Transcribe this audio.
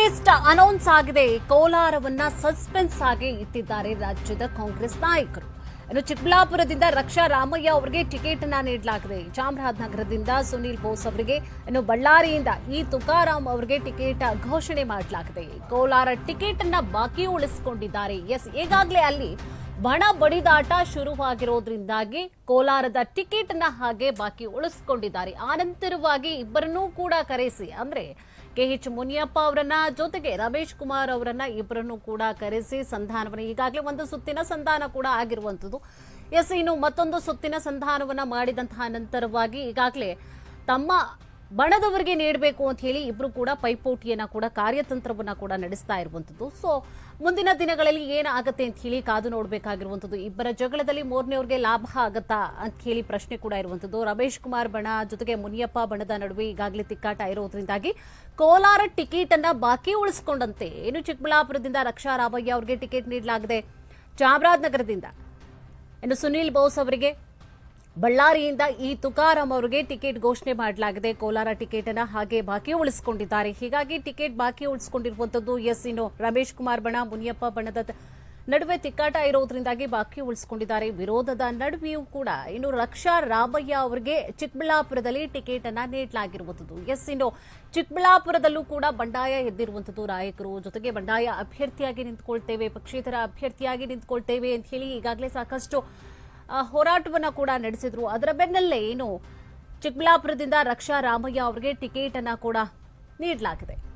Announce ಆಗಿದೆ. ಕೋಲಾರವನ್ನ suspense ಆಗಿ ಇಟ್ಟಿದ್ದಾರೆ ರಾಜ್ಯದ ಕಾಂಗ್ರೆಸ್ ನಾಯಕರು. ಇನ್ನು ಚಿಕ್ಕಬಳ್ಳಾಪುರದಿಂದ ರಕ್ಷಾ ರಾಮಯ್ಯ ಅವರಿಗೆ ಟಿಕೆಟ್ ಅನ್ನ ನೀಡಲಾಗಿದೆ. ಚಾಮರಾಜನಗರದಿಂದ ಸುನೀಲ್ ಬೋಸ್ ಅವರಿಗೆ, ಇನ್ನು ಬಳ್ಳಾರಿಯಿಂದ ಇ ತುಕಾರಾಮ್ ಅವರಿಗೆ ಟಿಕೆಟ್ ಘೋಷಣೆ ಮಾಡಲಾಗಿದೆ. ಕೋಲಾರ ಟಿಕೆಟ್ ಅನ್ನ ಬಾಕಿ ಉಳಿಸಿಕೊಂಡಿದ್ದಾರೆ. ಎಸ್, ಈಗಾಗಲೇ ಅಲ್ಲಿ ಬಣ ಬಡಿದಾಟ ಶುರುವಾಗಿರೋದ್ರಿಂದಾಗಿ ಕೋಲಾರದ ಟಿಕೆಟ್ನ ಹಾಗೆ ಬಾಕಿ ಉಳಿಸಿಕೊಂಡಿದ್ದಾರೆ. ಆನಂತರವಾಗಿ ಇಬ್ಬರನ್ನೂ ಕೂಡ ಕರೆಸಿ, ಅಂದ್ರೆ ಕೆ ಎಚ್ ಮುನಿಯಪ್ಪ ಅವರನ್ನ ಜೊತೆಗೆ ರಮೇಶ್ ಕುಮಾರ್ ಅವರನ್ನ ಇಬ್ಬರನ್ನು ಕೂಡ ಕರೆಸಿ ಸಂಧಾನವನ್ನು, ಈಗಾಗಲೇ ಒಂದು ಸುತ್ತಿನ ಸಂಧಾನ ಕೂಡ ಆಗಿರುವಂತದ್ದು ಎಸ್ ಇನ್ನು ಮತ್ತೊಂದು ಸುತ್ತಿನ ಸಂಧಾನವನ್ನ ಮಾಡಿದಂತಹ ನಂತರವಾಗಿ ಈಗಾಗಲೇ ತಮ್ಮ ಬಣದವರಿಗೆ ನೀಡಬೇಕು ಅಂತ ಹೇಳಿ ಇಬ್ರು ಕೂಡ ಪೈಪೋಟಿಯನ್ನ ಕೂಡ ಕಾರ್ಯತಂತ್ರವನ್ನ ಕೂಡ ನಡೆಸ್ತಾ ಇರುವಂತದ್ದು. ಸೊ ಮುಂದಿನ ದಿನಗಳಲ್ಲಿ ಏನಾಗುತ್ತೆ ಅಂತ ಹೇಳಿ ಕಾದು ನೋಡಬೇಕಾಗಿರುವಂತದ್ದು. ಇಬ್ಬರ ಜಗಳದಲ್ಲಿ ಮೂರನೇವ್ರಿಗೆ ಲಾಭ ಆಗತ್ತಾ ಅಂತ ಹೇಳಿ ಪ್ರಶ್ನೆ ಕೂಡ ಇರುವಂತದ್ದು. ರಮೇಶ್ ಕುಮಾರ್ ಬಣ ಜೊತೆಗೆ ಮುನಿಯಪ್ಪ ಬಣದ ನಡುವೆ ಈಗಾಗಲೇ ತಿಕ್ಕಾಟ ಇರೋದ್ರಿಂದಾಗಿ ಕೋಲಾರ ಟಿಕೆಟ್ ಅನ್ನ ಬಾಕಿ ಉಳಿಸಿಕೊಂಡಂತೆ. ಏನು ಚಿಕ್ಕಬಳ್ಳಾಪುರದಿಂದ ರಕ್ಷಾ ರಾಮಯ್ಯ ಅವರಿಗೆ ಟಿಕೆಟ್ ನೀಡಲಾಗಿದೆ. ಚಾಮರಾಜನಗರದಿಂದ. ಇನ್ನು ಸುನೀಲ್ ಬೋಸ್ ಅವರಿಗೆ ಬಳ್ಳಾರಿಯಿಂದ ಈ ತುಕಾರಾಂ ಅವರಿಗೆ ಟಿಕೆಟ್ ಘೋಷಣೆ ಮಾಡಲಾಗಿದೆ. ಕೋಲಾರ ಟಿಕೆಟ್ ಅನ್ನ ಹಾಗೆ ಬಾಕಿ ಉಳಿಸಿಕೊಂಡಿದ್ದಾರೆ. ಹೀಗಾಗಿ ಟಿಕೆಟ್ ಬಾಕಿ ಉಳಿಸಿಕೊಂಡಿರುವಂತದ್ದು ಎಸ್ ಇನ್ನು ರಮೇಶ್ ಕುಮಾರ್ ಬಣ, ಮುನಿಯಪ್ಪ ಬಣದ ನಡುವೆ ತಿಕ್ಕಾಟ ಇರೋದ್ರಿಂದಾಗಿ ಬಾಕಿ ಉಳಿಸಿಕೊಂಡಿದ್ದಾರೆ. ವಿರೋಧದ ನಡುವೆಯೂ ಕೂಡ ಇನ್ನು ರಕ್ಷಾ ರಾಮಯ್ಯ ಅವರಿಗೆ ಚಿಕ್ಕಬಳ್ಳಾಪುರದಲ್ಲಿ ಟಿಕೆಟ್ ಅನ್ನ ನೀಡಲಾಗಿರುವಂತದ್ದು ಎಸ್ ಇನ್ನು ಚಿಕ್ಕಬಳ್ಳಾಪುರದಲ್ಲೂ ಕೂಡ ಬಂಡಾಯ ಎದ್ದಿರುವಂತದ್ದು ನಾಯಕರು ಜೊತೆಗೆ ಬಂಡಾಯ ಅಭ್ಯರ್ಥಿಯಾಗಿ ನಿಂತ್ಕೊಳ್ತೇವೆ, ಪಕ್ಷೇತರ ಅಭ್ಯರ್ಥಿಯಾಗಿ ನಿಂತ್ಕೊಳ್ತೇವೆ ಅಂತ ಹೇಳಿ ಈಗಾಗಲೇ ಸಾಕಷ್ಟು ಹೋರಾಟವನ್ನ ಕೂಡ ನಡೆಸಿದ್ರು. ಅದರ ಬೆನ್ನಲ್ಲೇ ಏನು ಚಿಕ್ಕಬಳ್ಳಾಪುರದಿಂದ ರಕ್ಷಾ ರಾಮಯ್ಯ ಅವರಿಗೆ ಟಿಕೆಟ್ ಅನ್ನ ಕೂಡ ನೀಡಲಾಗಿದೆ.